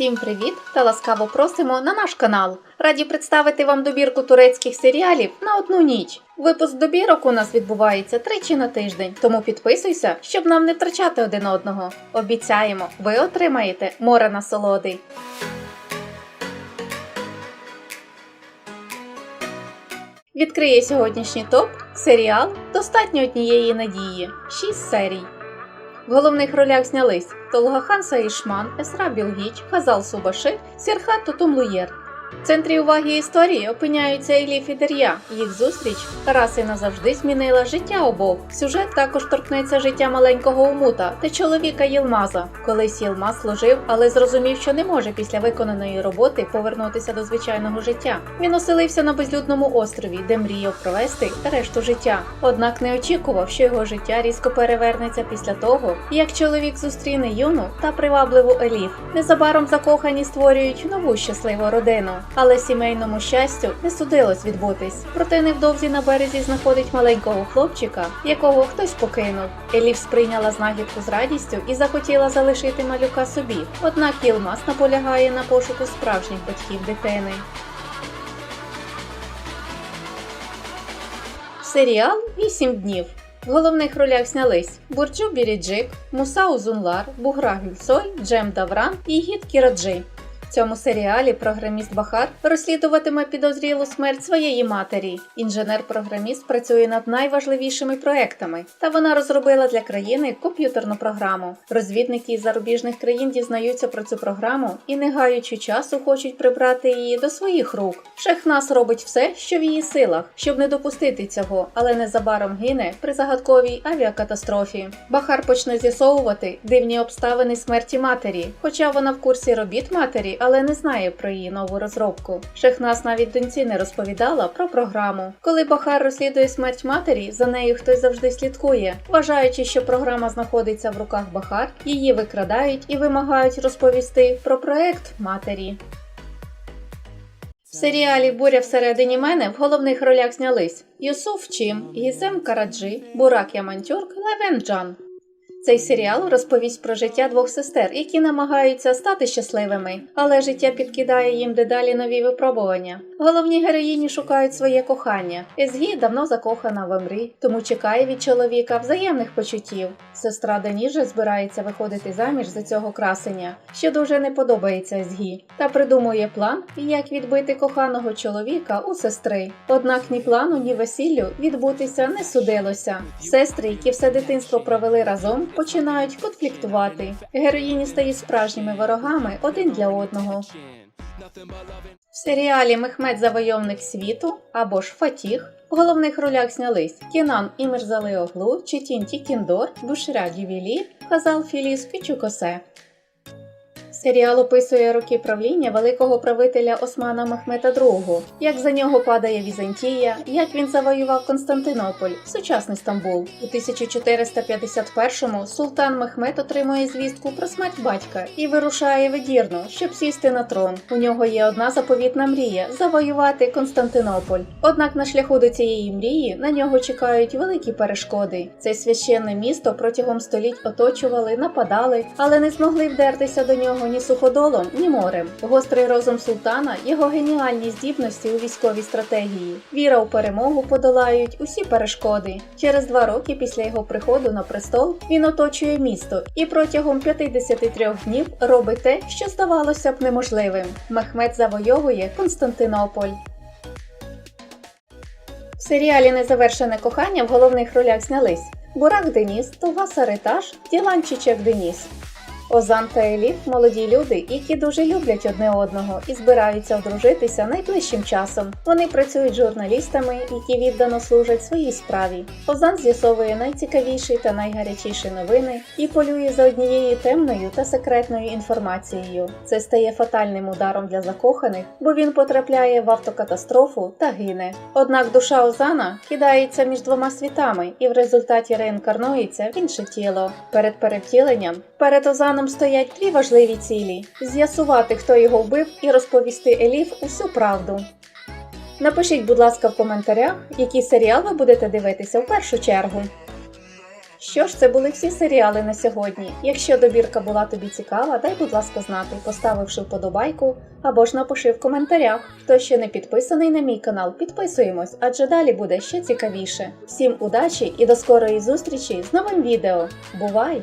Всім привіт та ласкаво просимо на наш канал. Раді представити вам добірку турецьких серіалів на одну ніч. Випуск добірок у нас відбувається тричі на тиждень, тому підписуйся, щоб нам не втрачати один одного. Обіцяємо, ви отримаєте море насолоди. Відкриє сьогоднішній топ серіал Достатньо однієї надії. 6 серій. В головних ролях знялись Толгахан Саїшман, Есра Білгіч, Хазал Субаши, Сірхат Тутумлуєр. В центрі уваги історії опиняються Еліф і Дер'я. Їх зустріч і назавжди змінила життя обох. Сюжет також торкнеться життя маленького Умута та чоловіка Єлмаза. Колись Єлмаз служив, але зрозумів, що не може після виконаної роботи повернутися до звичайного життя. Він оселився на безлюдному острові, де мріяв провести решту життя. Однак не очікував, що його життя різко перевернеться після того, як чоловік зустріне юну та привабливу Еліф. Незабаром закохані створюють нову щасливу родину. Але сімейному щастю не судилось відбутись. Проте невдовзі на березі знаходить маленького хлопчика, якого хтось покинув. Еліф сприйняла знахідку з радістю і захотіла залишити малюка собі. Однак Єлмаз наполягає на пошуку справжніх батьків дитини. Серіал «8 днів. В головних ролях знялись Бурджу Біріджик, Муса Узунлар, Бугра Гюльсой, Джем Давран і Гід Кіраджи. В цьому серіалі програміст Бахар розслідуватиме підозрілу смерть своєї матері. Інженер-програміст працює над найважливішими проектами, та вона розробила для країни комп'ютерну програму. Розвідники із зарубіжних країн дізнаються про цю програму і, не гаючи часу, хочуть прибрати її до своїх рук. Шехнас робить все, що в її силах, щоб не допустити цього, але незабаром гине при загадковій авіакатастрофі. Бахар почне з'ясовувати дивні обставини смерті матері, хоча вона в курсі робіт матері але не знає про її нову розробку. Шехнас навіть доньці не розповідала про програму. Коли Бахар розслідує смерть матері, за нею хтось завжди слідкує. Вважаючи, що програма знаходиться в руках Бахар, її викрадають і вимагають розповісти про проект матері. В серіалі Буря всередині мене в головних ролях знялись Юсуф Чим, Гізем Караджі, Бурак Ямантюрк, Левен Джан. Цей серіал розповість про життя двох сестер, які намагаються стати щасливими, але життя підкидає їм дедалі нові випробування. Головні героїні шукають своє кохання. Езгі давно закохана в Емрі, тому чекає від чоловіка взаємних почуттів. Сестра Деніже збирається виходити заміж за цього красення, що дуже не подобається Езгі, та придумує план, як відбити коханого чоловіка у сестри. Однак ні плану, ні весіллю відбутися не судилося. Сестри, які все дитинство провели разом, починають конфліктувати. Героїні стають справжніми ворогами один для одного. В серіалі Мехмед Завойовник світу або ж Фатіх в головних ролях знялись Кінан Імерзали Оглу, Читін Тікіндор, Бушря Дювілі, Хазал Філіс Кючукосе. Серіал описує роки правління великого правителя Османа Мехмета II, як за нього падає Візантія, як він завоював Константинополь, сучасний Стамбул. У 1451-му султан Мехмед отримує звістку про смерть батька і вирушає в щоб сісти на трон. У нього є одна заповітна мрія завоювати Константинополь. Однак на шляху до цієї мрії на нього чекають великі перешкоди. Це священне місто протягом століть оточували, нападали, але не змогли вдертися до нього ні суходолом, ні морем. Гострий розум султана, його геніальні здібності у військовій стратегії, віра у перемогу подолають усі перешкоди. Через два роки після його приходу на престол він оточує місто і протягом 53 днів робить те, що здавалося б неможливим. Мехмед завойовує Константинополь. В серіалі Незавершене кохання в головних ролях знялись Бурак Деніс, Туга Саритаж, Ділан Чичек Деніс. Озан та Еліф молоді люди, які дуже люблять одне одного і збираються одружитися найближчим часом. Вони працюють журналістами, які віддано служать своїй справі. Озан з'ясовує найцікавіші та найгарячіші новини і полює за однією темною та секретною інформацією. Це стає фатальним ударом для закоханих, бо він потрапляє в автокатастрофу та гине. Однак душа Озана кидається між двома світами і в результаті реінкарнується в інше тіло. Перед перевтіленням перед Озаном стоять дві важливі цілі: з'ясувати, хто його вбив, і розповісти Еліф усю правду. Напишіть, будь ласка, в коментарях, який серіал ви будете дивитися в першу чергу. Що ж, це були всі серіали на сьогодні. Якщо добірка була тобі цікава, дай, будь ласка, знати, поставивши вподобайку або ж напиши в коментарях. Хто ще не підписаний на мій канал, підписуємось, адже далі буде ще цікавіше. Всім удачі і до скорої зустрічі з новим відео. Бувай!